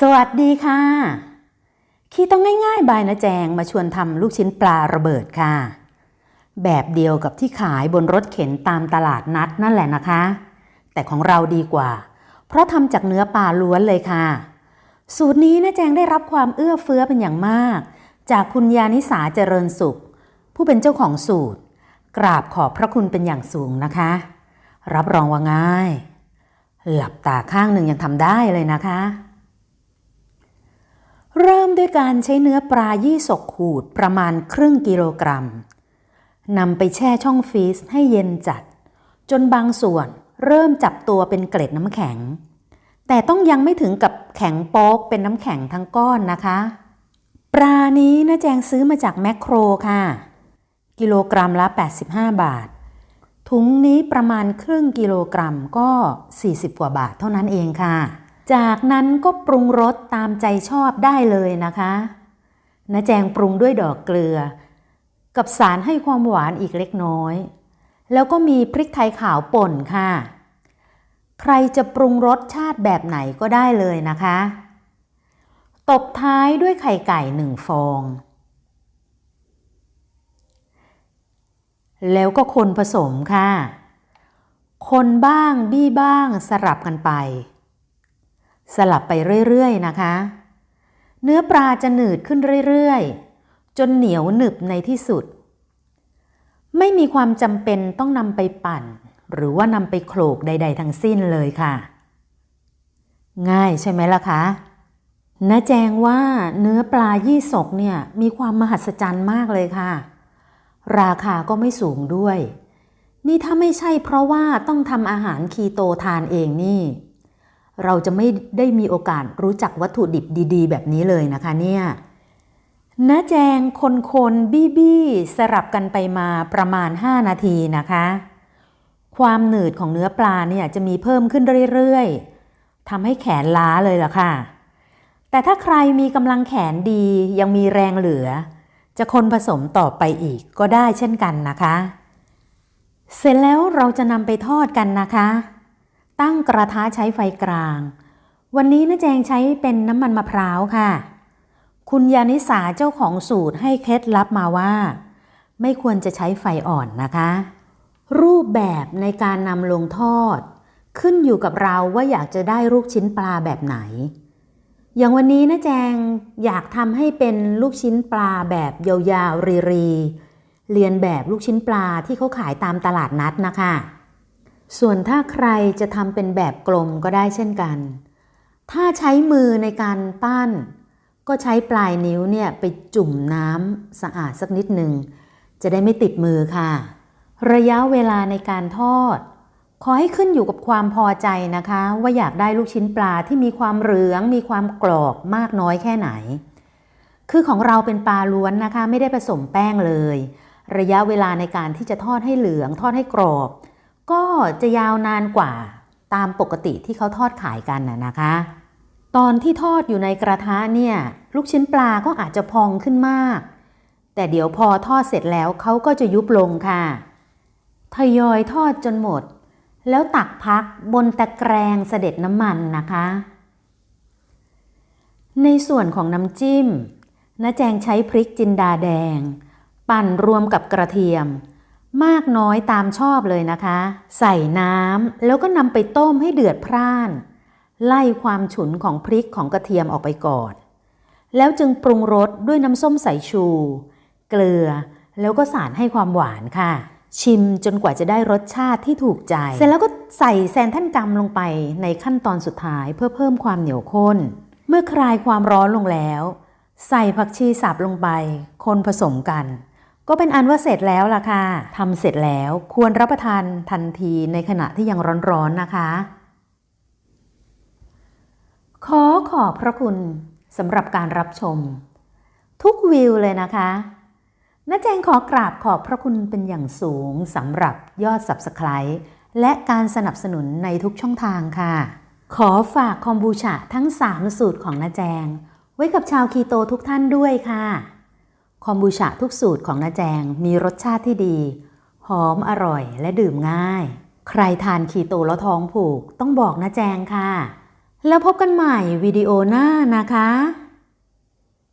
สวัสดีค่ะ คีต้องง่ายๆ บายนะแจงมาชวนทำลูกชิ้นปลาระเบิดค่ะ แบบเดียวกับที่ขายบนรถเข็นตามตลาดนัดนั่นแหละนะคะ แต่ของเราดีกว่า เพราะทำจากเนื้อปลาล้วนเลยค่ะ สูตรนี้นะแจงได้รับความเอื้อเฟื้อเป็นอย่างมาก จากคุณยานิสาเจริญสุข ผู้เป็นเจ้าของสูตร กราบขอบพระคุณเป็นอย่างสูงนะคะ รับรองว่าง่าย หลับตาข้างหนึ่งยังทำได้เลยนะคะ เริ่มด้วยการใช้เนื้อปลายี่สกขูดประมาณครึ่งกิโลกรัมนำไปแช่ช่องฟรีซให้เย็นจัด จนบางส่วนเริ่มจับตัวเป็นเกล็ดน้ำแข็ง แต่ต้องยังไม่ถึงกับแข็งโป๊กเป็นน้ำแข็งทั้งก้อนนะคะ ปลานี้นะแจงซื้อมาจากแมคโครค่ะ กิโลกรัมละ 85 บาท ถุงนี้ประมาณครึ่งกิโลกรัมก็ 40 กว่าบาทเท่านั้นเองค่ะ จากนั้นก็ปรุงรสตามใจชอบได้เลยนะคะนะแจงปรุงด้วยดอกเกลือ กับสารให้ความหวานอีกเล็กน้อย แล้วก็มีพริกไทยขาวป่นค่ะ ใครจะปรุงรสชาติแบบไหนก็ได้เลยนะคะ ตบท้ายด้วยไข่ไก่หนึ่งฟอง แล้วก็คนผสมค่ะ คนบ้างบี้บ้างสลับกันไป สลับไปเรื่อยๆนะคะ เนื้อปลาจะหนืดขึ้นเรื่อยๆ จนเหนียวหนึบในที่สุด ไม่มีความจำเป็นต้องนำไปปั่น หรือว่านำไปโขลกใด ๆ ทั้งสิ้นเลยค่ะ ง่ายใช่ไหมล่ะคะนะแจงว่าเนื้อปลายี่สกเนี่ยมีความมหัศจรรย์มากเลยค่ะ ราคาก็ไม่สูงด้วย นี่ถ้าไม่ใช่เพราะว่าต้องทำอาหารคีโตทานเองนี่ เราจะไม่ได้มีโอกาสรู้จักวัตถุดิบดี ๆ แบบนี้เลยนะคะเนี่ยน้าแจงคนคนบี้บี้สลับกันไปมาประมาณ 5 นาทีนะคะ ความหนืดของเนื้อปลาเนี่ยจะมีเพิ่มขึ้นเรื่อยๆทำให้แขนล้าเลยล่ะค่ะ แต่ถ้าใครมีกำลังแขนดียังมีแรงเหลือ จะคนผสมต่อไปอีกก็ได้เช่นกันนะคะ เสร็จแล้วเราจะนำไปทอดกันนะคะ ตั้งกระทะใช้ไฟกลาง วันนี้น้าแจงใช้เป็นน้ำมันมะพร้าวค่ะ คุณยานิสาเจ้าของสูตรให้เคล็ดลับมาว่า ไม่ควรจะใช้ไฟอ่อนนะคะ รูปแบบในการนำลงทอด ขึ้นอยู่กับเราว่าอยากจะได้ลูกชิ้นปลาแบบไหน อย่างวันนี้นะแจงอยากทำให้เป็นลูกชิ้นปลาแบบยาวๆรีๆเรียนแบบลูกชิ้นปลาที่เขาขายตามตลาดนัดนะคะ ส่วนถ้าใครจะทำเป็นแบบกลมก็ได้เช่นกัน ถ้าใช้มือในการปั้น ก็ใช้ปลายนิ้วเนี่ยไปจุ่มน้ำสะอาดสักนิดหนึ่ง จะได้ไม่ติดมือค่ะ ระยะเวลาในการทอด ขอให้ขึ้นอยู่กับความพอใจนะคะ ว่าอยากได้ลูกชิ้นปลาที่มีความเหลือง มีความกรอบมากน้อยแค่ไหน คือของเราเป็นปลาล้วนนะคะ ไม่ได้ผสมแป้งเลย ระยะเวลาในการที่จะทอดให้เหลือง ทอดให้กรอบ ก็จะยาวนานกว่าตามปกติที่เขาทอดขายกันน่ะนะคะ ตอนที่ทอดอยู่ในกระทะเนี่ยลูกชิ้นปลาก็อาจจะพองขึ้นมาก แต่เดี๋ยวพอทอดเสร็จแล้วเขาก็จะยุบลงค่ะทยอยทอดจนหมด แล้วตักพักบนตะแกรงเสด็จน้ำมันนะคะ ในส่วนของน้ำจิ้มน้าแจงใช้พริกจินดาแดง ปั่นรวมกับกระเทียม มากน้อยตามชอบเลยนะคะ ใส่น้ำแล้วก็นำไปต้มให้เดือดพร่าน ไล่ความฉุนของพริกของกระเทียมออกไปก่อน แล้วจึงปรุงรสด้วยน้ำส้มสายชู เกลือ แล้วก็สารให้ความหวานค่ะ ชิมจนกว่าจะได้รสชาติที่ถูกใจ เสร็จแล้วก็ใส่แซนท่านกำลงไปในขั้นตอนสุดท้ายเพื่อเพิ่มความเหนียวข้น เมื่อคลายความร้อนลงแล้ว ใส่ผักชีสับลงไป คนผสมกัน ก็เป็นอันว่าเสร็จแล้วล่ะค่ะทำเสร็จแล้วควรรับประทานทันทีในขณะที่ยังร้อนๆนะคะ ขอขอบพระคุณสำหรับการรับชม ทุกวิวเลยนะคะน้าแจงขอกราบขอบพระคุณเป็นอย่างสูงสำหรับยอด Subscribe และการสนับสนุนในทุกช่องทางค่ะ ขอฝากคอมบูชาทั้ง 3 สูตรของน้าแจง ไว้กับชาวคีโตทุกท่านด้วยค่ะ คอมบูชาทุกสูตรของนาแจงมีรสชาติที่ดี หอมอร่อยและดื่มง่าย ใครทานคีโตแล้วท้องผูกต้องบอกนาแจงค่ะ แล้วพบกันใหม่วิดีโอหน้านะคะ